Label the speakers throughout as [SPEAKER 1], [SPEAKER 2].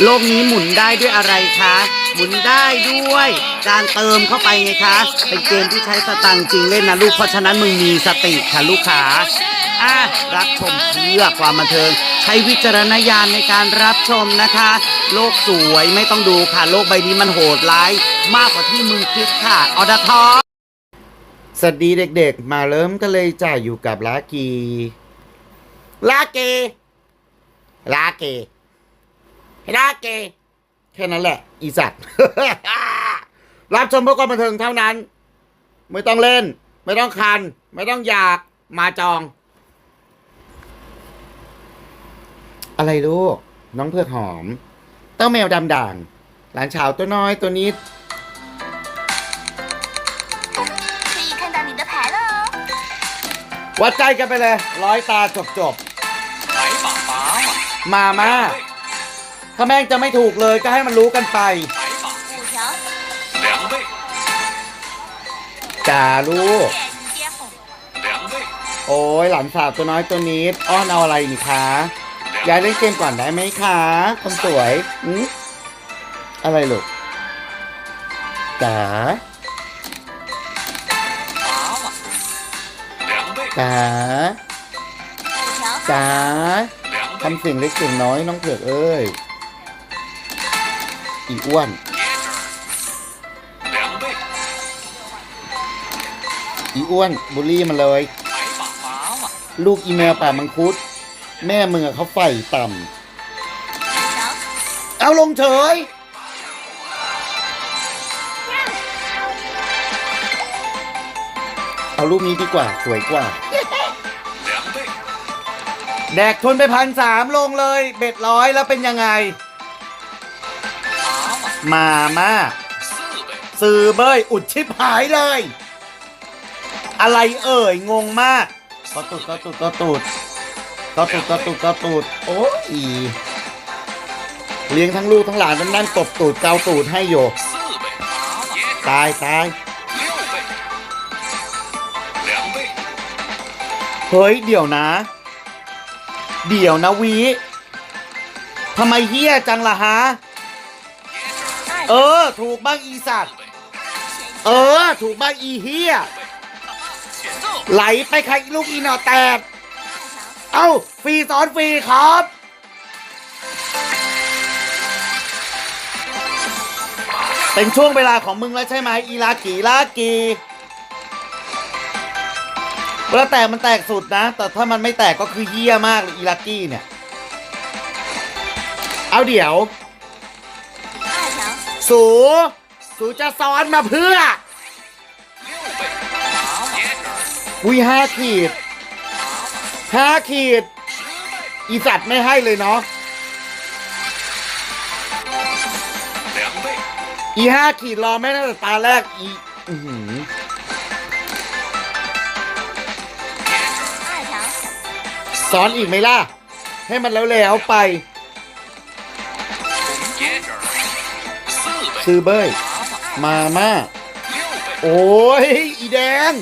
[SPEAKER 1] โลกนี้หมุนได้ด้วยอะไรคะ หมุนได้ด้วย การเติมเข้าไปไงคะ เป็นเกมที่ใช้สตังค์จริงเล่นนะลูก เพราะฉะนั้นมึงมีสติค่ะลูกขาอะรับชมเพื่อความบันเทิง ใช้วิจารณญาณในการรับชมนะคะ โลกสวยไม่ต้องดูค่ะ โลกใบนี้มันโหดร้าย มากกว่าที่มึงคิดค่ะ ออดทอสวัสดีเด็กๆ มาเริ่มกันเลยจ้าอยู่กับลากีลาเกลาเก เฮ้น่าเกแค่นั้นแหละ อีสัตว์ รับชมเพื่อควมบันเทิงเท่านั้น ไม่ต้องเล่น ไม่ต้องคัน ไม่ต้องอยากมาจอง อะไรลูก น้องเพือกหอม เต้าแมวดำด่าง หลานชาวตัวน้อยตัวนิ
[SPEAKER 2] ด
[SPEAKER 1] วัดใจกันไปเลย ร้อยตาจบจบ
[SPEAKER 3] ไาป้า
[SPEAKER 1] มามา ถ้าแม่งจะไม่ถูกเลยก็ให้มันรู้กันไป
[SPEAKER 3] 白马
[SPEAKER 2] 五条，
[SPEAKER 3] 两倍，
[SPEAKER 1] จ่าลูก
[SPEAKER 2] 点接红，
[SPEAKER 3] 两倍，
[SPEAKER 1] โอ้ยหลานสาวตัวน้อยตัวนี้อ้อนเอาอะไรนี่คะยายเล่นเกมก่อนได้ไหมคะคนสวยอืมอะไรลูกจ๋า
[SPEAKER 3] 麻马，两倍，
[SPEAKER 1] จ๋า
[SPEAKER 2] 五条，
[SPEAKER 1] จ๋า
[SPEAKER 3] 两倍，
[SPEAKER 1] ทำเสียงเล็กเสียงน้อยน้องเผือกเอ้ย อีอ้วน อีอ้วนบุลลี่มาเลย ลูกอีแมวป่ามังคุด แม่เมือเขาไฟต่ำเอาลงเฉยเอารูปนี้ดีกว่า สวยกว่า แดกทุนไปพันสามลงเลย เบ็ดร้อยแล้วเป็นยังไง มาม่าซื้อเบยอุดชิบหายเลย อะไรเอ่ยงงมากก็ตูดก็ตูดก็ตูดก็ตูดก็ตูดก็ตูดโอ้ยเลี้ยงทั้งลูกทั้งหลานนั่นตบตูดเกาตูดให้โย
[SPEAKER 3] ก
[SPEAKER 1] ตายตายเฮ้ยเดี๋ยวนะ เดี๋ยวนะวีทำไมเฮี้ยจังล่ะฮะ เออ ถูกบ้างอีสัตว์เออ ถูกบ้างอีเฮียไหลไปใครลูกอีนอแตกเอ้าฟรีสอนฟรีครับ เป็นช่วงเวลาของมึงแล้วใช่ไหมอีลากีลากีเวลาแต่มันแตกสุดนะ แต่ถ้ามันไม่แตกก็คือเฮี้ยมากอีลากีเนี่ย เอาเดี๋ยว สู สูจะสอนมาเพื่อ
[SPEAKER 3] อุ้
[SPEAKER 1] ยห้าขีดห้าขีด อีสัตว์ไม่ให้เลยเนาะอีห้าขีดรอแม่น่าจะตาแรกอีอืออนอีกไหมล่ะ ให้มันแล้วแล้วไป ซื้อเบยมาม่า โอ้ย อีแดง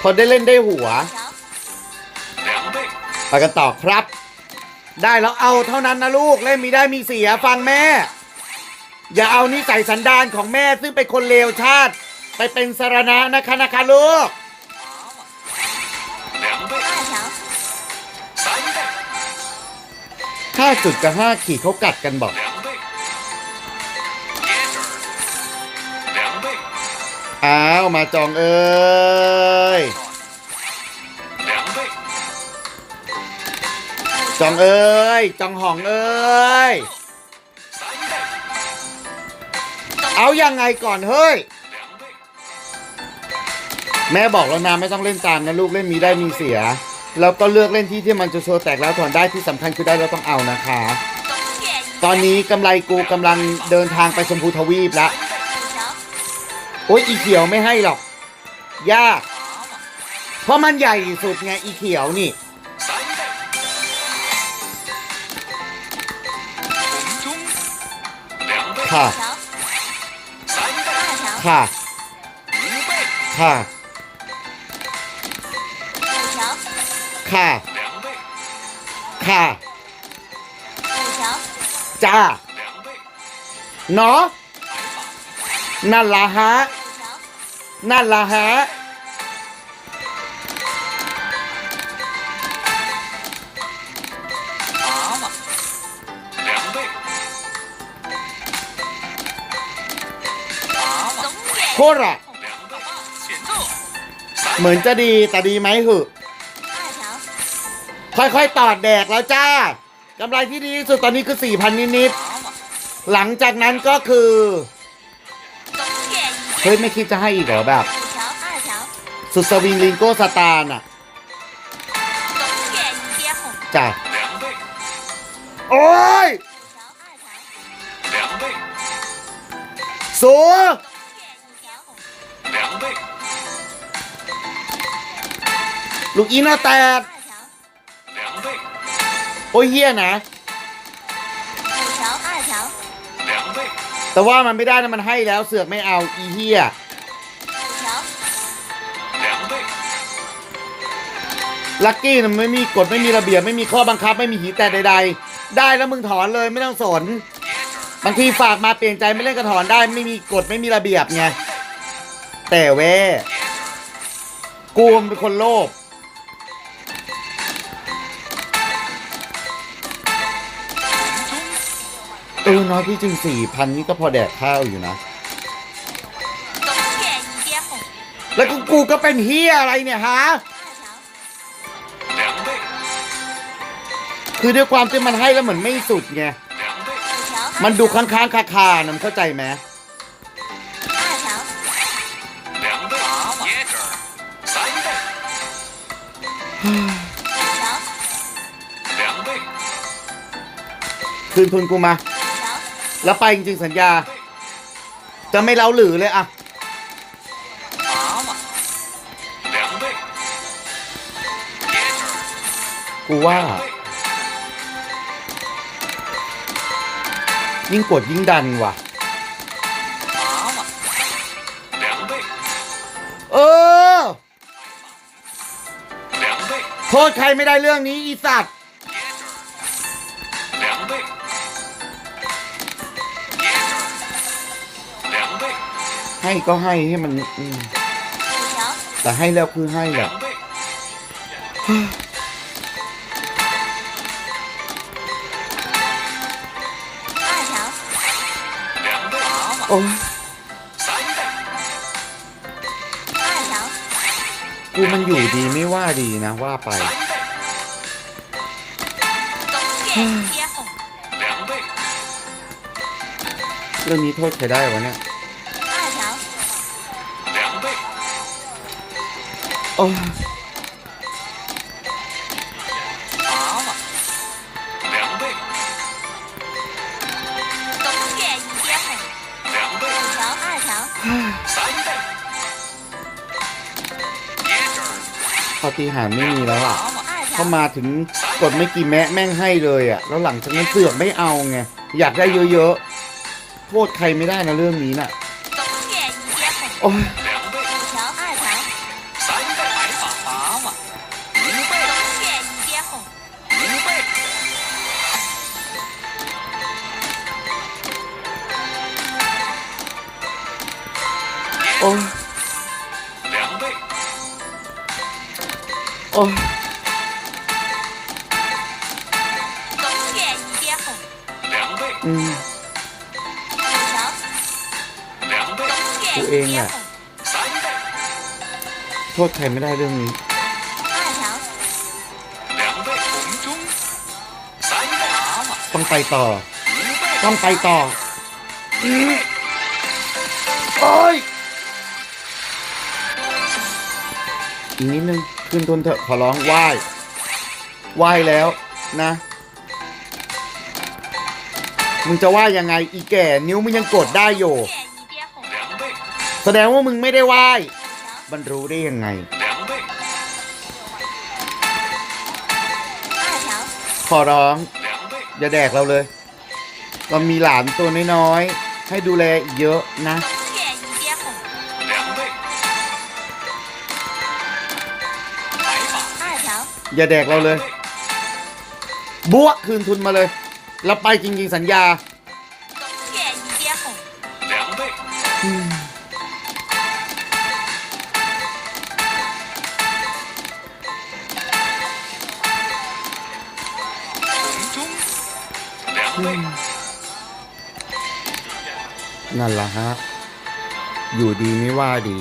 [SPEAKER 1] พอได้เล่นได้หัวไปกันต่อครับ ได้แล้วเอาเท่านั้นนะลูก เล่นมีได้มีเสียฟังแม่ อย่าเอานิสัยสันดานของแม่ซึ่งเป็นคนเลวชาติ ไปเป็นสารณะนะคะนะคะลูก ห้าจุดกับห้าขีดเขากัดกันบอกอ้าว มาจองเอ้ย จองเอ้ย จองห่องเอ้ย เอายังไงก่อนเฮ้ย แม่บอกแล้วนะไม่ต้องเล่นตามนะลูกเล่นมีได้มีเสีย เราก็เลือกเล่นที่ที่มันจะโชว์แตกแล้วถอนได้ที่สำคัญคือได้เราต้องเอานะคะ ตอนนี้กำไรกูกำลังเดินทางไปชมพูทวีปละโอ้ยอีเขียวไม่ให้หรอก ยาก เพราะมันใหญ่สุดไงอีเขียวนี่ ค่ะ ค่ะ ค่ะ ค่ะ ค่ะ จ้า เนาะนั่นละฮะ นั่นละฮะ โคตรอะเหมือนจะดีแต่ดีไหม
[SPEAKER 2] คือ
[SPEAKER 1] ค่อยๆตอดแดกแล้วจ้ากำไรที่ดีที่สุดตอนนี้คือสี่พัน
[SPEAKER 3] นิด
[SPEAKER 1] ๆหลังจากนั้นก็คือเฮ้ยไม่คิดจะให้อีกเหรอแบบ สุดสวิงลิงโก้สตาร์น่ะจ้ะโอ้ยสูลูกอีน่าแตก โอ้ยเฮียนะ แต่ว่ามันไม่ได้นะมันให้แล้วเสือกไม่เอาอีเฮียลักกี้มันไม่มีกฎไม่มีระเบียบไม่มีข้อบังคับไม่มีหีแต่ใด ๆ ได้แล้วมึงถอนเลยไม่ต้องสน บางทีฝากมาเปลี่ยนใจไม่เล่นกระถอนได้ไม่มีกฎไม่มีระเบียบไงแต่เว้กูมเป็นคนโลภ เออน้อยที่จริงสี่พันนี่ก็พอแดกข้าวอยู่นะ แล้วกูกูก็เป็นเฮียอะไรเนี่ยฮะ คือด้วยความที่มันให้แล้วเหมือนไม่สุดไง มันดูค้างๆคาคาๆนะมัเข้าใจไหมคืนทุนกูมา แล้วไปจริงๆสัญญา จะไม่เล้าหรือเลยอะกูว่า ยิ่งกดยิ่งดันว่ะ เออ โทษใครไม่ได้เรื่องนี้อีสัตว์ ให้ก็ให้ให้มันมแต่ให้แล้วคือให้แบ
[SPEAKER 3] บ
[SPEAKER 1] โอ้กูมันอยู่ดีไม่ว่าดีนะว่าไปเรื่องนี้โทษใครได้วะเนี่ย โอ้ปฏิหารไม่มีแล้วอะเข้ามาถึงกดไม่กี่แมะแม่งให้เลยอะ แล้วหลังจากนั้นเสือกไม่เอาไง อยากได้เยอะๆ โทษใครไม่ได้นะเรื่องนี้น่ะ โอ้ โอ้อืม
[SPEAKER 2] กูเอง
[SPEAKER 3] อะ
[SPEAKER 1] โทษใครไม่ได้เรื่องนี้ต้องไปต่อ ต้องไปต่อโอ้ยอีกนิดนึง ขึ้นทุนเถอะขอร้องไหว้ไหว้แล้วนะ มึงจะไหว้ยังไงอีแก่ นิ้วมึงยังกดได้อยู่ แสดงว่ามึงไม่ได้ไหว้มันรู้ได้ยังไง ขอร้อง อย่าแดกเราเลย เรามีหลานตัวน้อยๆให้ดูแลเยอะนะ อย่าแดกเราเลย บวกคืนทุนมาเลย เราไปจริง ๆ สัญญา
[SPEAKER 2] 谢一接红，
[SPEAKER 3] 两倍，红中两倍，
[SPEAKER 1] นั่นแหละฮะ อยู่ดีไม่ว่าดี